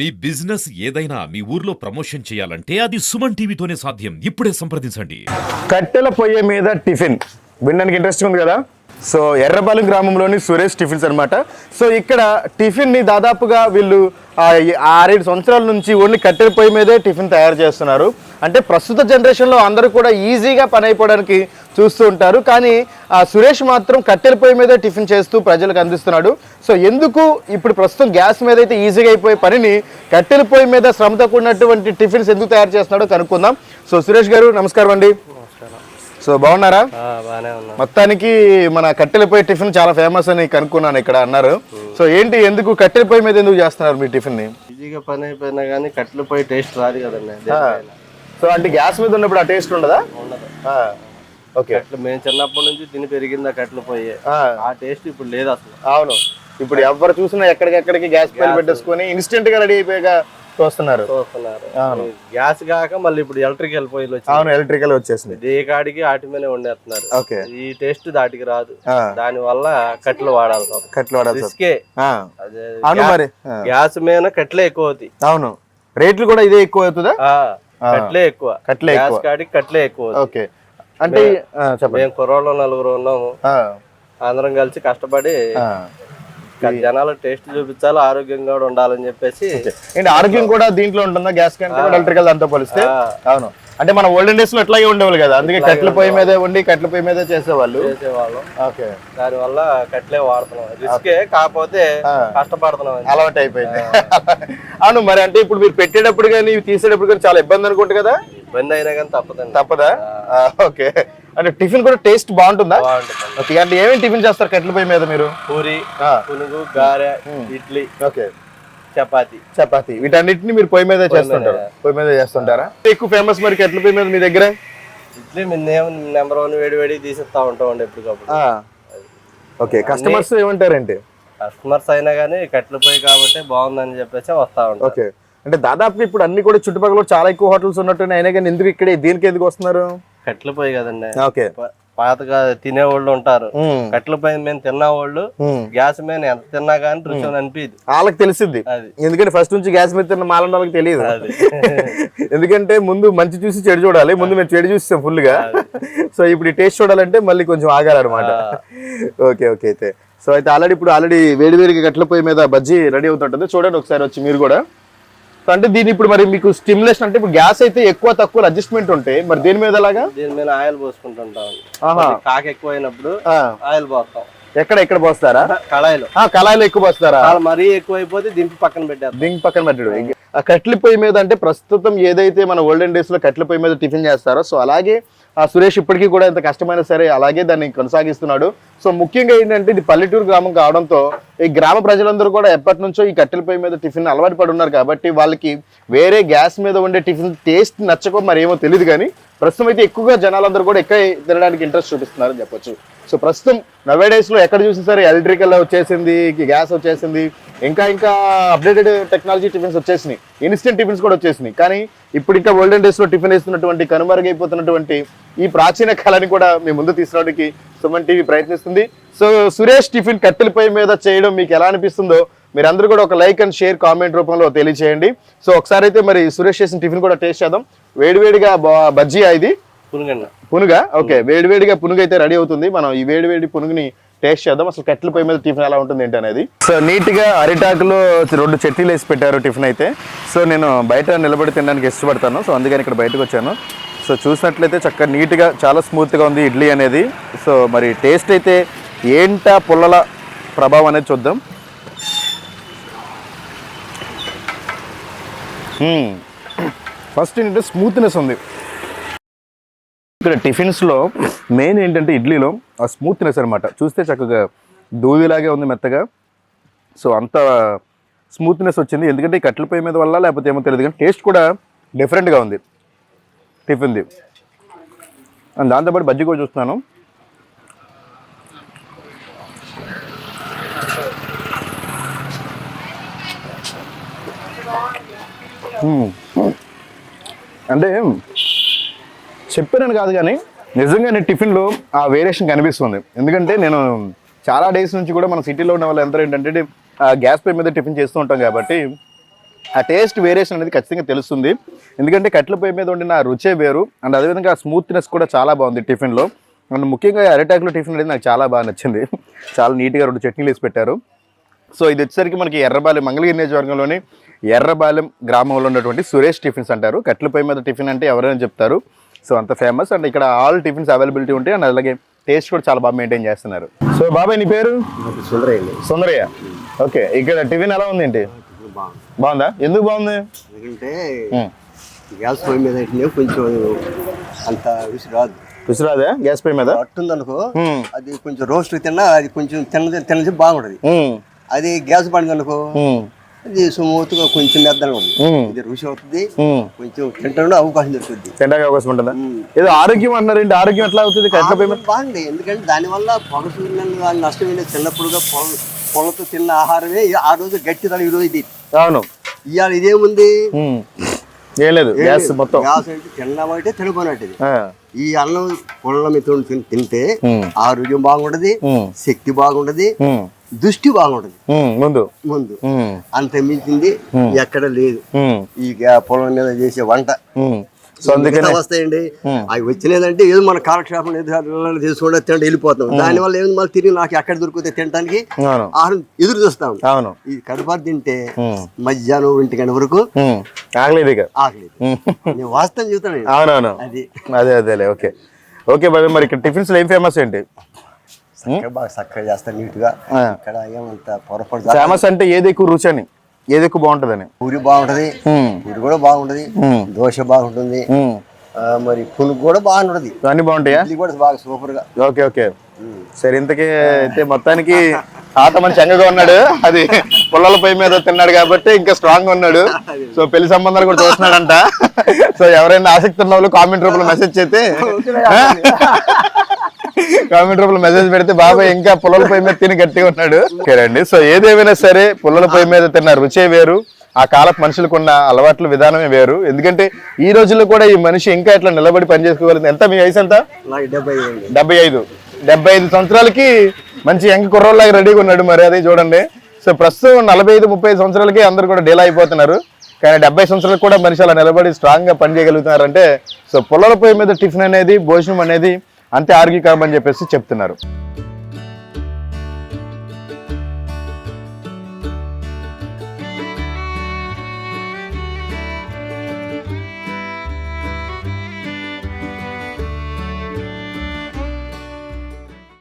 మీ business ఏదైనా మీ ఊర్లో promotion చేయాలంటే అది సుమన్ టీవీతోనే సాధ్యం. ఇప్పుడే సంప్రదించండి. కట్టెల పొయ్యి మీద టిఫిన్. వినడానికి ఇంట్రెస్టింగ్ ఉంది కదా? సో ఎర్రపాలెం గ్రామంలోని సురేష్ టిఫిన్స్ అనమాట సో ఇక్కడ టిఫిన్ని దాదాపుగా వీళ్ళు ఆరేడు సంవత్సరాల నుంచి ఓన్లీ కట్టెల పొయ్యి మీదే టిఫిన్ తయారు చేస్తున్నారు. అంటే ప్రస్తుత జనరేషన్లో అందరూ కూడా ఈజీగా పని అయిపోవడానికి చూస్తూ ఉంటారు. కానీ ఆ సురేష్ మాత్రం కట్టెల పొయ్యి మీదే టిఫిన్ చేస్తూ ప్రజలకు అందిస్తున్నాడు. సో ఎందుకు ఇప్పుడు ప్రస్తుతం గ్యాస్ మీద అయితే ఈజీగా అయిపోయే పనిని కట్టెల పొయ్యి మీద శ్రమతో కూడినటువంటి టిఫిన్స్ ఎందుకు తయారు చేస్తున్నాడో కనుక్కుందాం. సో సురేష్ గారు నమస్కారం అండి. సో బాగున్నారా? మొత్తానికి మన కట్టెల పొయ్యి టిఫిన్ చాలా ఫేమస్ అని కనుక్కున్నాను ఇక్కడ అన్నారు. సో ఏంటి ఎందుకు కట్టెల పొయ్యి మీద ఎందుకు చేస్తున్నారు మీ టిఫిన్ని ఈజీగా పని అయిపోయినా కానీ కట్టెలు పోయి టేస్ట్ రాదు కదండి. సో అంటే గ్యాస్ మీద ఉన్నప్పుడు ఆ టేస్ట్ ఉండదా? ఉండదు. కట్లు మేము చిన్నప్పటి నుంచి తిని పెరిగింది ఆ కట్టెలు పోయి. ఆ. టేస్ట్ ఇప్పుడు లేదు అసలు. అవును. ఇప్పుడు ఎవరు చూసినా ఎక్కడికెక్కడికి గ్యాస్ పొయ్యి పెట్టేసుకొని ఇన్స్టెంట్గా రెడీ అయిపోయాక చూస్తున్నారు గ్యాస్ కాక మళ్ళీ ఇప్పుడు ఎలక్ట్రికల్ పొయ్యిలు వచ్చి అవును ఎలక్ట్రికల్ వచ్చేసింది. ఏ కాడికి వాటి మీదే వండేస్తున్నారు. ఓకే. ఈ టేస్ట్ దాటికి రాదు. దాని వల్ల కట్టెలు వాడాలి. కట్లు వాడాలి రిస్కే అవును మరి. గ్యాస్ మీద కట్లే ఎక్కువ అవుతాయి. అవును. రేట్లు కూడా ఇదే ఎక్కువ అవుతుందా? కట్లే ఎక్కువ. కట్లే గ్యాస్ ఎక్కువ. కాడికి కట్లే ఎక్కువ. ఓకే. అంటే మేము కుర్రోళ్ళు నలుగురు ఉన్నాము. అందరం కలిసి కష్టపడి ఆ. జనాలకు టేస్ట్ చూపించాలి ఆరోగ్యంగా కూడా ఉండాలని చెప్పేసి ఏంటి ఆరోగ్యం కూడా దీంట్లో ఉంటుందా? గ్యాస్ కంటే ఎలక్ట్రికల్ దాంతో పోలిస్తే? అవును. అంటే మన ఓల్డెన్ డేస్లో ఎట్లాగే ఉండేవాళ్ళు కదా? అందుకే కట్ల పొయ్యి మీదే ఉండి కట్ల పొయ్యి మీదే చేసేవాళ్ళు. చేసేవాళ్ళం. ఓకే. దాని వల్ల కట్లే వాడుతున్నాం రిస్కే కాకపోతే కష్టపడుతున్నాం. అలవాటు అయిపోయింది అవును మరి అంటే ఇప్పుడు మీరు పెట్టేటప్పుడు కానీ తీసేటప్పుడు కానీ చాలా ఇబ్బంది అనుకుంటు కదా? ఇబ్బంది అయినా కానీ తప్పదండి. తప్పదా? ఓకే. అంటే టిఫిన్ కూడా టేస్ట్ బాగుంటుందా? బాగుంటుందండి. ఓకే అంటే ఏమేమి టిఫిన్ చేస్తారు కట్ల పొయ్యి మీద మీరు? పూరి పునుగు గారె ఇడ్లీ ఓకే. చపాతి. చపాతి. వీటన్నిటిని మీరు పొయ్యి మీద చేస్తుంటారు. పొయ్యి మీద చేస్తుంటారా? ఎక్కువ ఫేమస్ మరి కట్ల పొయ్యి మీద మీ దగ్గర? ఇడ్లీ నెంబర్ వన్ వేడి వేడి తీసిస్తా ఉంటామండి ఎప్పటికప్పుడు. ఓకే కస్టమర్స్ ఏమంటారేంటి కస్టమర్స్ అయినా కానీ కట్టెలు పోయి కాబట్టి బాగుందని చెప్పేసి వస్తా ఉంటాం ఓకే. అంటే దాదాపు ఇప్పుడు అన్ని కూడా చుట్టుపక్కల చాలా ఎక్కువ హోటల్స్ ఉన్నట్టున్నాయి. అయినా కానీ ఎందుకు ఇక్కడ? దీనికి ఎందుకు వస్తున్నారు? కట్టెలు పోయి కదండి. ఓకే. పాతగా తినేవాళ్ళు ఉంటారు. కట్టెల పై మేము తిన్న వాళ్ళు ఉమ్. గ్యాస్ మీద ఎంత తిన్నా కానీ రుచి అనిపించదు వాళ్ళకి తెలిసింది ఎందుకంటే ఫస్ట్ నుంచి గ్యాస్ మీద తిన్న మాలండి వాళ్ళకి తెలియదు. అది. ఎందుకంటే ముందు మంచి చూసి చెడు చూడాలి. ముందు మేము చెడు చూస్తాం ఫుల్గా. సో ఇప్పుడు టేస్ట్ చూడాలంటే మళ్ళీ కొంచెం ఆగాలన్నమాట. ఓకే ఓకే అయితే. సో అయితే ఆల్రెడీ ఇప్పుడు ఆల్రెడీ వేడివేడిగా గట్ల పొయ్యి మీద బజ్జీ రెడీ అవుతుంటుంది. చూడండి ఒకసారి వచ్చి మీరు కూడా. సో అంటే దీని ఇప్పుడు మరి మీకు స్టిమ్యులేషన్ అంటే ఇప్పుడు గ్యాస్ అయితే ఎక్కువ తక్కువ అడ్జస్ట్మెంట్ ఉంటాయి మరి దేని మీద అలాగా? దీని మీద ఆయిల్ పోసుకుంటుంటాం. కాక ఎక్కువ అయినప్పుడు ఆ, ఆయిల్ పోస్తాం. ఎక్కడ ఎక్కడ పోస్తారా? కళాయిలో. ఆ, కళాయిలో ఎక్కువ పోస్తారా? మరీ ఎక్కువ అయిపోతే దింపి పక్కన పెట్టేస్తాం. దీనికి పక్కన పెట్టడు. ఆ కట్ల పొయ్యి మీద అంటే ప్రస్తుతం ఏదైతే మన ఓల్డెన్ డేస్లో కట్ల పొయ్యి మీద టిఫిన్ చేస్తారో సో అలాగే ఆ సురేష్ ఇప్పటికీ కూడా ఎంత కష్టమైనా సరే అలాగే దాన్ని కొనసాగిస్తున్నాడు. సో ముఖ్యంగా ఏంటంటే ఇది పల్లెటూరు గ్రామం కావడంతో ఈ గ్రామ ప్రజలందరూ కూడా ఎప్పటి నుంచో ఈ కట్టెల పొయ్యి మీద టిఫిన్ అలవాటు పడి ఉన్నారు కాబట్టి వాళ్ళకి వేరే గ్యాస్ మీద ఉండే టిఫిన్ టేస్ట్ నచ్చకో మరేమో తెలియదు కానీ ప్రస్తుతం అయితే ఎక్కువగా జనాలందరూ కూడా ఎక్కువ తినడానికి ఇంట్రెస్ట్ చూపిస్తున్నారని చెప్పొచ్చు. సో ప్రస్తుతం నవే డేస్లో ఎక్కడ చూసినా సరే ఎలక్ట్రికల్ వచ్చేసింది గ్యాస్ వచ్చేసింది ఇంకా ఇంకా అప్డేటెడ్ టెక్నాలజీ టిఫిన్స్ వచ్చేసినాయి. ఇన్స్టెంట్ టిఫిన్స్ కూడా వచ్చేసినాయి. కానీ ఇప్పుడు ఇంకా ఓల్డెన్ డేస్లో టిఫిన్ వేస్తున్నటువంటి కనుమరుగైపోతున్నటువంటి ఈ ప్రాచీన కళని కూడా మీ ముందు తీసుకురావడానికి సుమన్ టీవీ ప్రయత్నిస్తుంది. సో సురేష్ టిఫిన్ కట్టెల పొయ్యి మీద చేయడం మీకు ఎలా అనిపిస్తుందో మీరందరూ కూడా ఒక లైక్ అండ్ షేర్ కామెంట్ రూపంలో తెలియచేయండి. సో ఒకసారి అయితే మరి సురేష్ చేసిన టిఫిన్ కూడా టేస్ట్ చేద్దాం. వేడివేడిగా బా- బజ్జీయా ఇది? పునుగా? ఓకే. వేడివేడిగా పునుగు అయితే రెడీ అవుతుంది. మనం ఈ వేడివేడి పునుగుని టేస్ట్ చేద్దాం. అసలు కట్టెల పొయ్యి మీద టిఫిన్ ఎలా ఉంటుంది ఏంటి అనేది. సో నీట్గా అరిటాకులో రెండు చట్నీలు వేసి పెట్టారు టిఫిన్ అయితే. సో నేను బయట నిలబడి తినడానికి ఇష్టపడతాను. సో అందుకని ఇక్కడ బయటకు వచ్చాను. సో చూసినట్లయితే చక్కగా నీట్గా చాలా స్మూత్గా ఉంది ఇడ్లీ అనేది. సో మరి టేస్ట్ అయితే ఏంటా పుల్లల ప్రభావం అనేది చూద్దాం. ఫస్ట్ ఏంటంటే స్మూత్నెస్ ఉంది. ఇక్కడ టిఫిన్స్లో మెయిన్ ఏంటంటే ఇడ్లీలో ఆ స్మూత్నెస్ అనమాట చూస్తే చక్కగా దూదిలాగే ఉంది మెత్తగా. సో అంత స్మూత్నెస్ వచ్చింది. ఎందుకంటే ఈ కట్టెల పొయ్యి మీద వల్ల లేకపోతే ఏమో తెలియదు. కానీ టేస్ట్ కూడా డిఫరెంట్గా ఉంది. టిఫిన్ది. అండ్ దాంతోపాటు బజ్జీ కూడా చూస్తున్నాను. అంటే చెప్పానని కాదు కానీ నిజంగా నేను టిఫిన్లో ఆ వేరియేషన్ కనిపిస్తుంది. ఎందుకంటే నేను చాలా డేస్ నుంచి కూడా మన సిటీలో ఉన్న వాళ్ళు ఎంత ఏంటంటే ఆ గ్యాస్ పే మీద టిఫిన్ చేస్తూ ఉంటాం కాబట్టి ఆ టేస్ట్ వేరియేషన్ అనేది ఖచ్చితంగా తెలుస్తుంది. ఎందుకంటే కట్టెల పొయ్యి మీద ఉండిన ఆ రుచే వేరు. అండ్ అదేవిధంగా ఆ స్మూత్నెస్ కూడా చాలా బాగుంది టిఫిన్లో. అండ్ ముఖ్యంగా అరటాకులో టిఫిన్ అనేది నాకు చాలా బాగా నచ్చింది. చాలా నీట్గా రెండు చట్నీలు వేసి పెట్టారు. సో ఇది వచ్చేసరికి మనకి ఎర్రబాలెం మంగళగిరి నియోజకవర్గంలోని ఎర్రబాలెం గ్రామంలో ఉన్నటువంటి సురేష్ టిఫిన్స్ అంటారు. కట్టెల పొయ్యి మీద టిఫిన్ అంటే ఎవరైనా చెప్తారు. సో అంత ఫేమస్ అండ్ ఇక్కడ ఆల్ టిఫిన్స్ అవైలబిలిటీ ఉంటాయి. అండ్ అలాగే టేస్ట్ కూడా చాలా బాగా మెయింటైన్ చేస్తున్నారు. సో బాబాయ్ నీ పేరు? సుందరయ్య ఓకే ఇక్కడ టిఫిన్ ఎలా ఉంది ఏంటి? బాగుంది. ఎందుకు బాగుంది? ఎందుకంటే. గ్యాస్ పొయ్యి మీద కొంచెం అంత రుచి రాదు. విసురాదా గ్యాస్ పొయ్యి మీద? పట్టుంది అనుకో. అది కొంచెం రోస్ట్ తిన్నా అది కొంచెం తిన్న తిన్నది బాగుంటది. అది గ్యాస్ పడింది అనుకో అది సుమూత్గా కొంచెం మెద్దగా ఉంది. ఇది రుచి అవుతుంది. కొంచెం తింటే అవకాశం దొరుకుతుంది. తినడానికి అవకాశం ఉంటుందా? ఏదో ఆరోగ్యం అన్నారండి ఆరోగ్యం ఎట్లా అవుతుంది? మీద బాగుంది. ఎందుకంటే దానివల్ల పొగ సూర్యులను నష్టం ఏంటంటే చిన్నప్పుడుగా పొల పొలతో తిన్న ఆహారమే ఆ రోజు గట్టి తల ఈ రోజు ఇది. అవును. ఇవాళ ఇదేముంది. ఏం లేదు. గ్యాస్ మొత్తం. గ్యాస్ అంటే తిన్నామంటే తినపోయినట్టు ఇది ఆ. ఈ అన్నం పుల్ల మీతో తింటే. ఆరోగ్యం బాగుంటది. శక్తి బాగుంటది. దృష్టి బాగుంటది. ముందు. ముందు. అంత మించింది ఎక్కడ లేదు. ఈ పొలం మీద చేసే వంట. సో అందుకని వస్తాయండి అవి వచ్చినదంటే ఏదో మన కాలక్షేపం చేసుకోండి తింటే వెళ్ళిపోతాం దానివల్ల ఏమి మళ్ళీ తిరిగి నాకు ఎక్కడ దొరికితే తినడానికి ఆహారం ఎదురు చూస్తాం అవును. ఈ కడుపారు తింటే. మధ్యాహ్నం ఒంటి గంట వరకు. ఆగలేదు. నేను వాస్తవం చెబుతాను అవునవును. అది. అదే అదేలే. ఓకే. ఓకే బాబు మరి ఇక్కడ టిఫిన్స్ ఏం ఫేమస్ ఏంటి? బాగా చక్కగా ఆ. ఇక్కడ ఏమంత పొరపాటు. ఫేమస్ అంటే ఏది ఎక్కువ రుచి అని? ఏది ఎక్కువ బాగుంటుందని? పూరి బాగుంటది. పూరి కూడా బాగుంటది. దోశ బాగుంటుంది. మరి పునుగు కూడా బాగుంటది అన్ని బాగుంటాయా? ఇడ్లీ కూడా బాగా సూపర్గా ఓకే. ఓకే సరే ఇంతకీ అయితే మొత్తానికి తాత మంచి చంగగా ఉన్నాడు. అది పుల్లల పొయ్యి మీద తిన్నాడు కాబట్టి ఇంకా స్ట్రాంగ్ ఉన్నాడు. సో పెళ్ళి సంబంధాలు కూడా చూస్తున్నాడంట. సో ఎవరైనా ఆసక్తి ఉన్న వాళ్ళు కామెంట్ రూపంలో మెసేజ్ చేస్తే కామెంట్ రూపంలో మెసేజ్ పెడితే బాబాయ్ ఇంకా పుల్లల పొయ్యి మీద తిని గట్టిగా ఉన్నాడు. ఓకే అండి సో ఏదేమైనా సరే పుల్లల పొయ్యి మీద తిన్న రుచే వేరు. ఆ కాలపు మనుషులకు ఉన్న అలవాట్ల విధానమే వేరు. ఎందుకంటే ఈ రోజుల్లో కూడా ఈ మనిషి ఇంకా ఇట్లా నిలబడి పని చేసుకోగలిగింది. ఎంత? మీ వయసు ఎంత? డెబ్బై ఐదు డెబ్బై ఐదు. సంవత్సరాలకి మంచి యంగ్ కుర్రోళ్ళగా రెడీగా ఉన్నాడు మరి అది చూడండి. సో ప్రస్తుతం నలభై ఐదు ముప్పై ఐదు సంవత్సరాలకి అందరు కూడా డీల్ అయిపోతున్నారు. కానీ డెబ్బై సంవత్సరాలకు కూడా మనిషి అలా నిలబడి స్ట్రాంగ్గా పని చేయగలుగుతున్నారంటే సో పొలాల పొయ్యి మీద టిఫిన్ అనేది భోజనం అనేది అంతే ఆరోగ్యకరం అని చెప్పేసి చెప్తున్నారు.